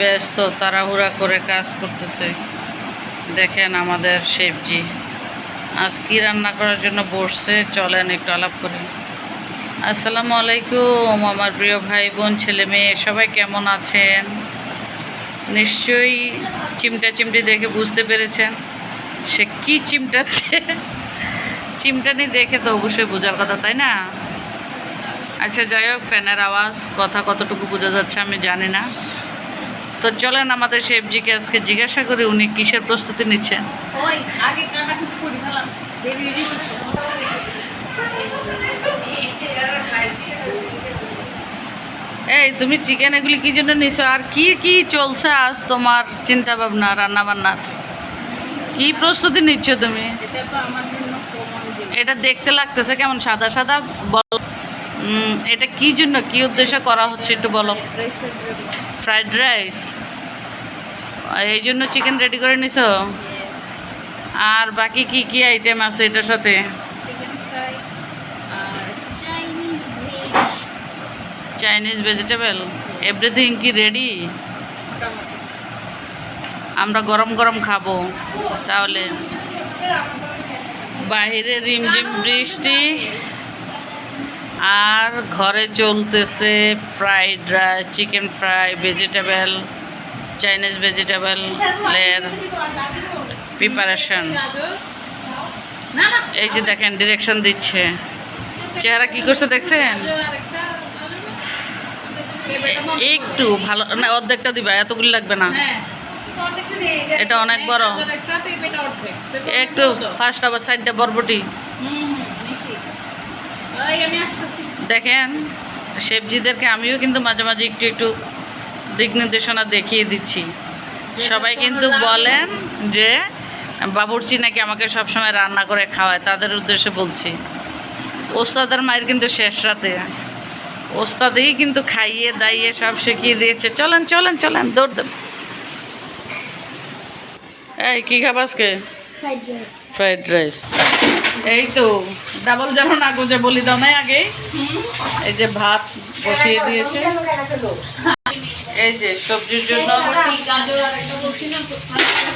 ব্যস্ত, তাড়াহুড়া করে কাজ করতেছে। দেখেন আমাদের শেফজি। আজ কী রান্না করার জন্য বসছে? চলেন একটু আলাপ করি। আসসালামু আলাইকুম, আমার প্রিয় ভাই বোন ছেলে মেয়ে, সবাই কেমন আছেন? নিশ্চয়ই চিমটা চিমটি দেখে বুঝতে পেরেছেন। সে কি চিমটাচ্ছে? চিমটানি দেখে তো অবশ্যই বোঝার কথা, তাই না? আচ্ছা যাই হোক, ফ্যানের আওয়াজ, কথা কতটুকু বোঝা যাচ্ছে আমি জানি না। তো চলেন আমাদের শেফজিকে আজকে জিজ্ঞাসা করি উনি কিসের প্রস্তুতি নিচ্ছেন? এই তুমি চিকেন এগুলি কি জন্য নিছো? আর কি কি চলছে আজ তোমার চিন্তা ভাবনা রান্না বান্নার কি প্রস্তুতি নিচ্ছ তুমি? এটা দেখতে লাগতেছে কেমন সাদা সাদা? এটা কি জন্য? কি উদ্দেশ্যে করা হচ্ছে একটু বলো? Fried rice? এই জন্য চিকেন রেডি করে নিছো? আর বাকি কি কি আইটেম আছে এটার সাথে? Chinese veg Chinese vegetable? Everything কি রেডি? আমরা গরম গরম খাব, তাহলে। বাইরে রিমঝিম বৃষ্টি। আর ঘরে চলতেছে fried rice chicken fry vegetable Chinese vegetable এর প্রিপারেশন এই যে দেখেন ডিরেকশন দিচ্ছে। চেহারা কি করছে দেখছেন? একটু ভালো, না, অর্ধেকটা দিবা, এতগুলি লাগবে না। এটা অনেক বড়। একটা ফার্স্ট আবার সাইডটা বরবটি। আমি। দেখেন শেফজিদেরকে আমিও কিন্তু মাঝে মাঝে একটু একটু দিক নির্দেশনা দেখিয়ে দিচ্ছি। সবাই কিন্তু বলেন যে বাবুর্চি নাকি আমাকে সবসময় রান্না করে খাওয়ায় তাদের উদ্দেশ্যে বলছি। ওস্তাদের মায়ের কিন্তু শেষ রাতে। ওস্তাদেই কিন্তু খাইয়ে দাইয়ে সব শিখিয়ে দিয়েছে। চলেন চলেন চলেন দৌড় দেন এই কী খাব আজকে? Fried rice. এই তো ডাবল যেন না গুজে বলি দাও নাই আগে। এই যে ভাত বসিয়ে দিয়েছে। এই যে সবজির জন্য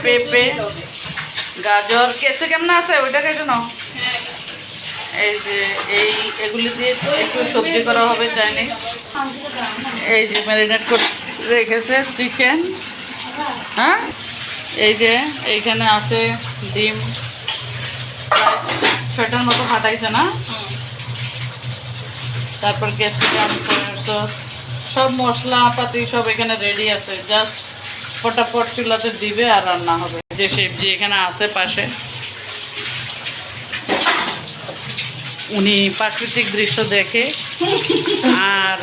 পেঁপে গাজর কেসে কেমন আছে? ওইটা কেটে নাও। হ্যাঁ, এই যে এই এগুলি দিয়ে একটু সবজি করা হবে চাইনিজ এই যে ম্যারিনেট করে রেখেছে চিকেন। হ্যাঁ? এই যে এইখানে আছে ডিম। ছয়টার মতো ফাটাইছে না। তারপর ক্যাপসিকাম সয়ার সস সব মশলা পাতি সব এখানে রেডি আছে। জাস্ট ফটাফট চুলাতে দিবে আর রান্না হবে। যে সবজি এখানে আছে পাশে। উনি প্রাকৃতিক দৃশ্য দেখে। আর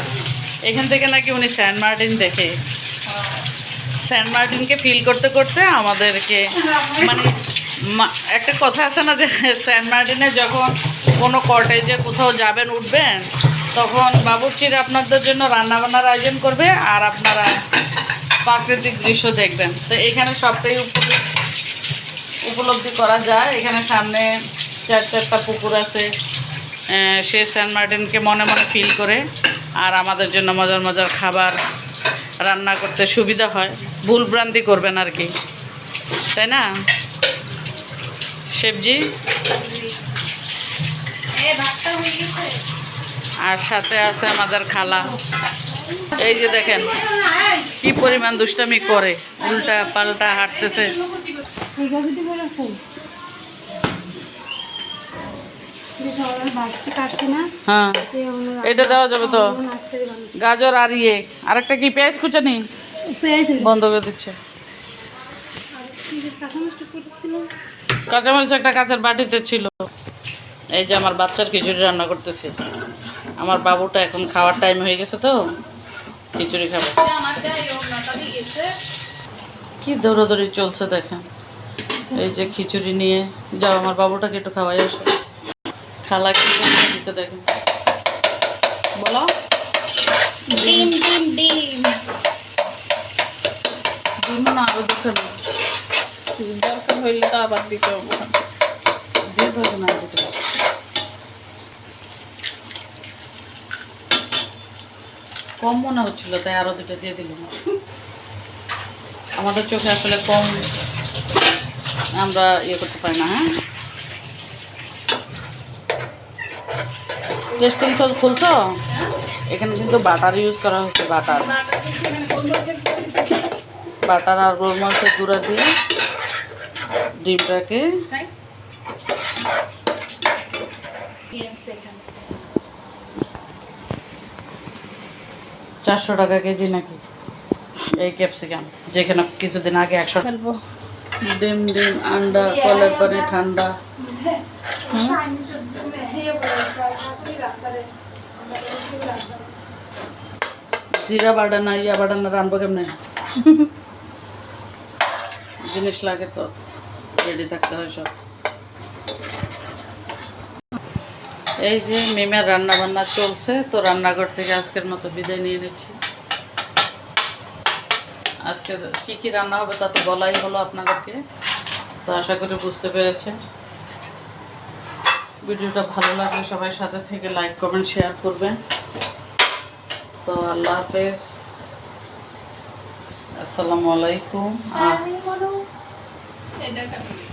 এখান থেকে নাকি উনি স্যান্ড মার্টিন দেখে। স্যান্ড মার্টিনকে ফিল করতে করতে আমাদেরকে মানে একটা কথা আছে না যে স্যান্ড মার্টিনে যখন কোনো কটেজে কোথাও যাবেন, উঠবেন, তখন বাবুর্চির আপনাদের জন্য রান্নাবান্নার আয়োজন করবে আর আপনারা প্রাকৃতিক দৃশ্য দেখবেন। তো এখানে সবটাই উপলব্ধি উপলব্ধি করা যায়। এখানে সামনে চার চারটা পুকুর আছে। সে সেন্ট মার্টিনকে মনে মনে ফিল করে আর আমাদের জন্য মজার মজার খাবার রান্না করতে সুবিধা হয়। ভুল ভ্রান্তি করবেন আর কি। তাই না? সবজি। আর সাথে আছে আমাদের খালা। এই যে দেখেন কি পরিমাণ দুষ্টামি করে। উল্টা পাল্টা হাঁটতেছে। হ্যাঁ এটা দেওয়া যাবে তো। গাজর আর ইয়ে। আরেকটা কি পেঁয়াজ কুচানি বন্ধ করে দিচ্ছে। কাঁচামরিচ একটা কাঁচের বাটিতে ছিল। এই যে আমার বাচ্চার খিচুড়ি রান্না করতেছি। আমার বাবুটা এখন খাওয়ার টাইম হয়ে গেছে তো খিচুড়ি খাবে। কি দৌড়াদৌড়ি চলছে দেখেন। এই যে খিচুড়ি নিয়ে যাও আমার বাবুটাকে একটু খাওয়াই আসো। খালা কি দিচ্ছে দেখেন। বলো। ডিম ডিম ডিম। ডিম না আরও দেখে হইলে তো আবার দিতে হবে। কম মনে হচ্ছিল, তাই আরও দুটো দিয়ে দিলাম আমাদের চোখে আসলে কম আমরা ইয়ে করতে পারি না হ্যাঁ? টেস্টিং সস খুলছো? এখানে কিন্তু বাটার ইউজ করা হচ্ছে বাটার। বাটার আর গোলমরিচের গুঁড়া দিয়ে ডিমটাকে। চারশো টাকা কেজি নাকি? এই ক্যাপসিকাম যেখানে কিছুদিন আগে একশো ফেলব। ডিম ডিম আন্ডা কলের পানি ঠান্ডা। জিরা বাটা না ইয়া বাটা না রানবো কেমনে? জিনিস লাগে তো। রেডি থাকতে হয় সব। এই যে মেমের রান্না বান্না চলছে, তো রান্নাঘর থেকে আজকের মতো বিদায় নিয়ে নিচ্ছি। আজকে কি কি রান্না হবে তা তো বলাই হলো আপনাদেরকে, তো আশা করি বুঝতে পেরেছেন। ভিডিওটা ভালো লাগলে সবাই সাথে থেকে লাইক, কমেন্ট, শেয়ার করবেন। তো আল্লাহ হাফেজ। আসসালামু আলাইকুম। আহ এটা